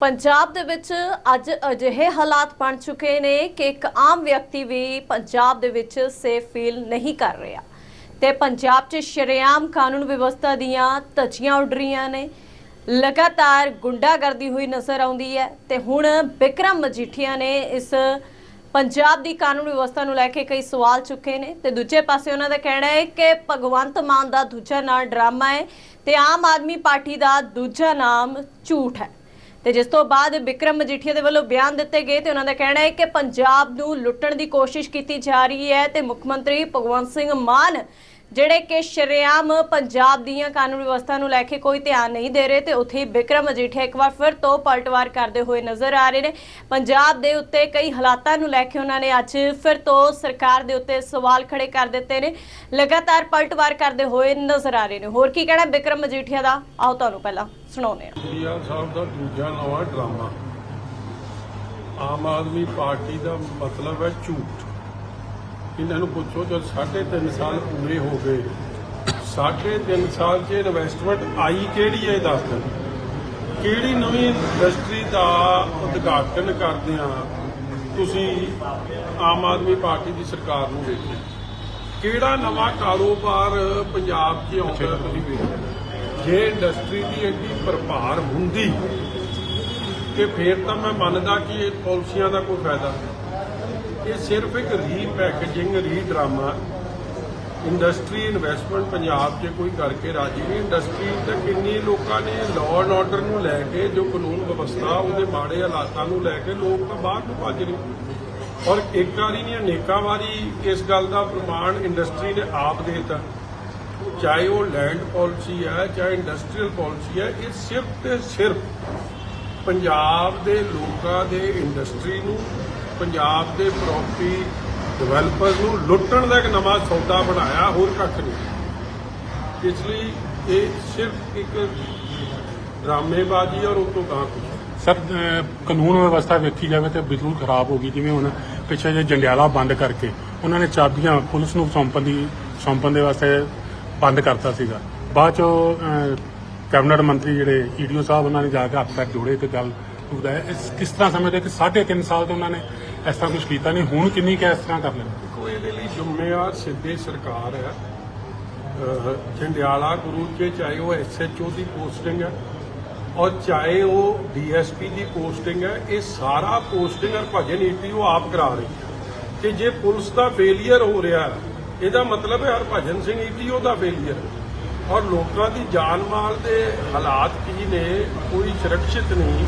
ਪੰਜਾਬ ਦੇ ਵਿੱਚ ਅੱਜ ਅਜਿਹੇ ਹਾਲਾਤ ਬਣ ਚੁੱਕੇ ਨੇ ਕਿ ਇੱਕ ਆਮ ਵਿਅਕਤੀ ਵੀ ਪੰਜਾਬ ਦੇ ਵਿੱਚ ਸੇਫ ਫੀਲ ਨਹੀਂ ਕਰ ਰਿਹਾ। ਤੇ ਪੰਜਾਬ 'ਚ ਸ਼ਰੇਆਮ ਕਾਨੂੰਨ ਵਿਵਸਥਾ ਦੀਆਂ ਧੱਜੀਆਂ ਉੱਡ ਰਹੀਆਂ ਨੇ। ਲਗਾਤਾਰ ਗੁੰਡਾਗਰਦੀ ਹੋਈ ਨਜ਼ਰ ਆਉਂਦੀ ਹੈ ਤੇ ਹੁਣ ਬਿਕਰਮ ਮਜੀਠੀਆ ਨੇ ਇਸ ਪੰਜਾਬ ਦੀ ਕਾਨੂੰਨ ਵਿਵਸਥਾ ਨੂੰ ਲੈ ਕੇ ਕਈ ਸਵਾਲ ਚੁੱਕੇ ਨੇ ਤੇ ਦੂਜੇ ਪਾਸੇ ਉਹਨਾਂ ਦਾ ਕਹਿਣਾ ਹੈ ਕਿ ਭਗਵੰਤ ਮਾਨ ਦਾ ਦੂਜਾ ਨਾਮ ਡਰਾਮਾ ਹੈ ਤੇ ਆਮ ਆਦਮੀ ਪਾਰਟੀ ਦਾ ਦੂਜਾ ਨਾਮ ਝੂਠ ਹੈ। ਤੇ ਜਿਸ ਤੋਂ ਬਾਅਦ ਵਿਕਰਮ ਮਜੀਠੀਆ ਦੇ ਵੱਲੋਂ ਬਿਆਨ ਦਿੱਤੇ ਗਏ ਤੇ ਉਹਨਾਂ ਦਾ ਕਹਿਣਾ ਹੈ ਕਿ ਪੰਜਾਬ ਨੂੰ ਲੁੱਟਣ ਦੀ ਕੋਸ਼ਿਸ਼ ਕੀਤੀ ਜਾ ਰਹੀ ਹੈ ਤੇ ਮੁੱਖ ਮੰਤਰੀ ਭਗਵੰਤ ਸਿੰਘ ਮਾਨ ਜਿਹੜੇ ਕਿ ਸ਼ਰੇਆਮ ਪੰਜਾਬ ਦੀਆਂ ਕਾਨੂੰਨ ਵਿਵਸਥਾ ਨੂੰ ਲੈ ਕੇ ਕੋਈ ਧਿਆਨ ਨਹੀਂ ਦੇ ਰਹੇ ਤੇ ਉੱਥੇ ਵਿਕਰਮ ਮਜੀਠੀਆ ਇੱਕ ਵਾਰ ਫਿਰ ਤੋਂ ਪਲਟਵਾਰ ਕਰਦੇ ਹੋਏ ਨਜ਼ਰ ਆ ਰਹੇ ਨੇ। ਪੰਜਾਬ ਦੇ ਉੱਤੇ ਕਈ ਹਾਲਾਤਾਂ ਨੂੰ ਲੈ ਕੇ ਉਹਨਾਂ ਨੇ ਅੱਜ ਫਿਰ ਤੋਂ ਸਰਕਾਰ ਦੇ ਉੱਤੇ ਸਵਾਲ ਖੜੇ ਕਰ ਦਿੱਤੇ ਨੇ। ਲਗਾਤਾਰ ਪਲਟਵਾਰ ਕਰਦੇ ਹੋਏ ਨਜ਼ਰ ਆ ਰਹੇ ਨੇ। ਹੋਰ ਕੀ ਕਹਿਣਾ ਵਿਕਰਮ ਮਜੀਠੀਆ ਦਾ? ਆਓ ਤੁਹਾਨੂੰ ਪਹਿਲਾਂ ਸੁਣਾਉਂਦੇ ਹਾਂ। ਇੰਡੀਆ ਸਾਹਿਬ ਦਾ ਦੂਜਾ ਨਵਾਂ ਡਰਾਮਾ। ਆਮ ਆਦਮੀ ਪਾਰਟੀ ਦਾ ਮਤਲਬ ਹੈ ਝੂਠ। ਇਹਨਾਂ ਨੂੰ ਪੁੱਛੋ ਜਦ 3.5 ਸਾਲ ਪੂਰੇ ਹੋ ਗਏ 3.5 ਸਾਲ 'ਚ ਇਨਵੈਸਟਮੈਂਟ ਆਈ ਕਿਹੜੀ ਹੈ ਇਹ ਦੱਸ ਦਿਓ। ਕਿਹੜੀ ਨਵੀਂ ਇੰਡਸਟਰੀ ਦਾ ਉਦਘਾਟਨ ਕਰਦੇ ਆ ਤੁਸੀਂ ਆਮ ਆਦਮੀ ਪਾਰਟੀ ਦੀ ਸਰਕਾਰ ਨੂੰ ਵੇਖਿਆ ਕਿਹੜਾ ਨਵਾਂ ਕਾਰੋਬਾਰ ਪੰਜਾਬ 'ਚ ਆਉਂਦਾ ਤੁਸੀਂ ਵੇਖਿਆ ਜੇ ਇੰਡਸਟਰੀ ਦੀ ਐਡੀ ਭਰਪਾਰ ਹੁੰਦੀ ਕਿ ਫੇਰ ਤਾਂ ਮੈਂ ਮੰਨਦਾ ਕਿ ਇਹ ਪਾਲਿਸੀਆਂ ਦਾ ਕੋਈ ਫਾਇਦਾ ਨਹੀਂ। ਇਹ ਸਿਰਫ ਇੱਕ ਰੀਪੈਕੇਜਿੰਗ ਰੀਡਰਾਮਾ ਇੰਡਸਟਰੀ ਇਨਵੈਸਟਮੈਂਟ ਪੰਜਾਬ 'ਚ ਕੋਈ ਕਰਕੇ ਰਾਜੀ ਨਹੀਂ। ਇੰਡਸਟਰੀ ਤੇ ਕਿੰਨੀ ਲੋਕਾਂ ਨੇ ਲਾਅ ਐਂਡ ਆਰਡਰ ਨੂੰ ਲੈ ਕੇ ਜੋ ਕਾਨੂੰਨ ਵਿਵਸਥਾ, ਉਹਦੇ ਮਾੜੇ ਹਾਲਾਤਾਂ ਨੂੰ ਲੈ ਕੇ ਲੋਕ ਤਾਂ ਬਾਹਰ ਨੂੰ ਭੱਜ ਰਹੇ ਔਰ ਇੱਕ ਵਾਰੀ ਨਹੀਂ, ਅਨੇਕਾਂ ਵਾਰੀ ਇਸ ਗੱਲ ਦਾ ਪ੍ਰਮਾਣ ਇੰਡਸਟਰੀ ਨੇ ਆਪ ਦੇ ਦਿੱਤਾ। ਚਾਹੇ ਉਹ ਲੈਂਡ ਪਾਲਿਸੀ ਹੈ, ਚਾਹੇ ਇੰਡਸਟਰੀਅਲ ਪਾਲਿਸੀ ਹੈ, ਇਹ ਸਿਰਫ ਤੇ ਸਿਰਫ ਪੰਜਾਬ ਦੇ ਲੋਕਾਂ ਦੇ ਇੰਡਸਟਰੀ ਨੂੰ ਪੰਜਾਬ ਦੇ ਪ੍ਰੋਪਰਟੀ ਡਿਵੈਲਪਰਸ ਨੂੰ ਲੁੱਟਣ ਦਾ ਇੱਕ ਨਵਾਂ ਸੌਦਾ ਬਣਾਇਆ, ਹੋਰ ਕੱਖ ਨਹੀਂ। ਇਸ ਲਈ ਇਹ ਸਿਰਫ ਇੱਕ ਡਰਾਮੇਬਾਜ਼ੀ ਔਰ ਉਹ ਤੋਂ ਗਾਂ ਕੁਛ ਸਰ ਕਾਨੂੰਨ ਵਿਵਸਥਾ ਵੇਖੀ ਜਾਵੇ ਤੇ ਬਿਲਕੁਲ ਖਰਾਬ ਹੋ ਗਈ। ਜਿਵੇਂ ਹੁਣ ਪਿੱਛੇ ਜੇ ਜੰਡਿਆਲਾ ਬੰਦ ਕਰਕੇ ਉਹਨਾਂ ਨੇ ਚਾਬੀਆਂ ਪੁਲਿਸ ਨੂੰ ਸੌਂਪਣ ਦੀ, ਸੌਂਪਣ ਦੇ ਵਾਸਤੇ ਬੰਦ ਕਰਤਾ ਸੀਗਾ। ਬਾਅਦ ਚੋਂ ਕੈਬਨਿਟ ਮੰਤਰੀ ਜਿਹੜੇ ਈਡੀਓ ਸਾਹਿਬ, ਉਹਨਾਂ ਨੇ ਜਾ ਕੇ ਹੱਥ ਪੈਰ ਜੋੜੇ ਤੇ ਗੱਲ ਉਹਦਾ ਇਸ ਕਿਸ ਤਰ੍ਹਾਂ ਸਮਝਦੇ ਕਿ 3.5 ਸਾਲ ਤੋਂ ਉਹਨਾਂ ਨੇ ਇਸ ਤਰ੍ਹਾਂ ਕੁਝ ਕੀਤਾ ਨਹੀਂ। ਹੁਣ ਕਿੰਨੀ ਕੁ ਇਸ ਤਰ੍ਹਾਂ ਕਰ ਲੈਣ ਦੇਖੋ ਇਹਦੇ ਲਈ ਜ਼ਿੰਮੇਵਾਰ ਸਿੱਧੇ ਸਰਕਾਰ ਹੈ। ਅਹ ਜੰਡਿਆਲਾ ਗੁਰੂ ਕੇ ਚਾਹੇ ਉਹ ਐਸਐਚਓ ਦੀ ਪੋਸਟਿੰਗ ਹੈ ਔਰ ਚਾਹੇ ਉਹ ਡੀਐਸਪੀ ਦੀ ਪੋਸਟਿੰਗ ਹੈ ਇਹ ਸਾਰਾ ਪੋਸਟਿੰਗ ਹਰਭਜਨ ਨੀਤੀ ਉਹ ਆਪ ਕਰਾ ਰਹੀ ਹੈ। ਕਿ ਜੇ ਪੁਲਿਸ ਦਾ ਫੇਲਿਅਰ ਹੋ ਰਿਹਾ ਹੈ, ਇਹਦਾ ਮਤਲਬ ਹੈ ਹਰਭਜਨ ਸਿੰਘ ਈਟੀਓ ਦਾ ਫੇਲਿਅਰ ਔਰ ਲੋਕਾਂ ਦੀ ਜਾਨ ਮਾਲ ਦੇ ਹਾਲਾਤ ਕੀ ਨੇ ਕੋਈ ਸੁਰੱਖਿਅਤ ਨਹੀਂ।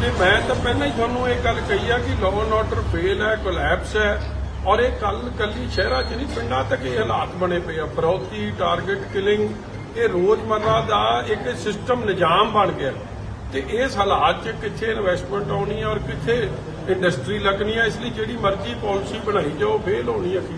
ਤੇ ਮੈਂ ਤਾਂ ਪਹਿਲਾਂ ਹੀ ਤੁਹਾਨੂੰ ਇਹ ਗੱਲ ਕਹੀ ਆ ਕਿ ਲਾਅ ਐਂਡ ਆਰਡਰ ਫੇਲ ਹੈ ਕੋਲੈਪਸ ਹੈ, ਔਰ ਇਹ ਕੱਲ ਕੱਲੀ ਸ਼ਹਿਰਾਂ 'ਚ ਨਹੀਂ, ਪਿੰਡਾਂ ਤੱਕ ਇਹ ਹਾਲਾਤ ਬਣੇ ਪਏ ਆ। ਫਰੌਤੀ ਟਾਰਗੇਟ ਕਿਲਿੰਗ ਇਹ ਰੋਜ਼ਮਰਰਾ ਦਾ ਇੱਕ ਸਿਸਟਮ ਨਿਜ਼ਾਮ ਬਣ ਗਿਆ। ਤੇ ਇਸ ਹਾਲਾਤ 'ਚ ਕਿੱਥੇ ਇਨਵੈਸਟਮੈਂਟ ਆਉਣੀ ਹੈ ਔਰ ਕਿੱਥੇ ਇੰਡਸਟਰੀ ਲੱਗਣੀ ਹੈ ਇਸ ਲਈ ਜਿਹੜੀ ਮਰਜ਼ੀ ਪਾਲਿਸੀ ਬਣਾਈ ਜਾਓ ਫੇਲ ਹੋਣੀ ਹੈ ਕੀ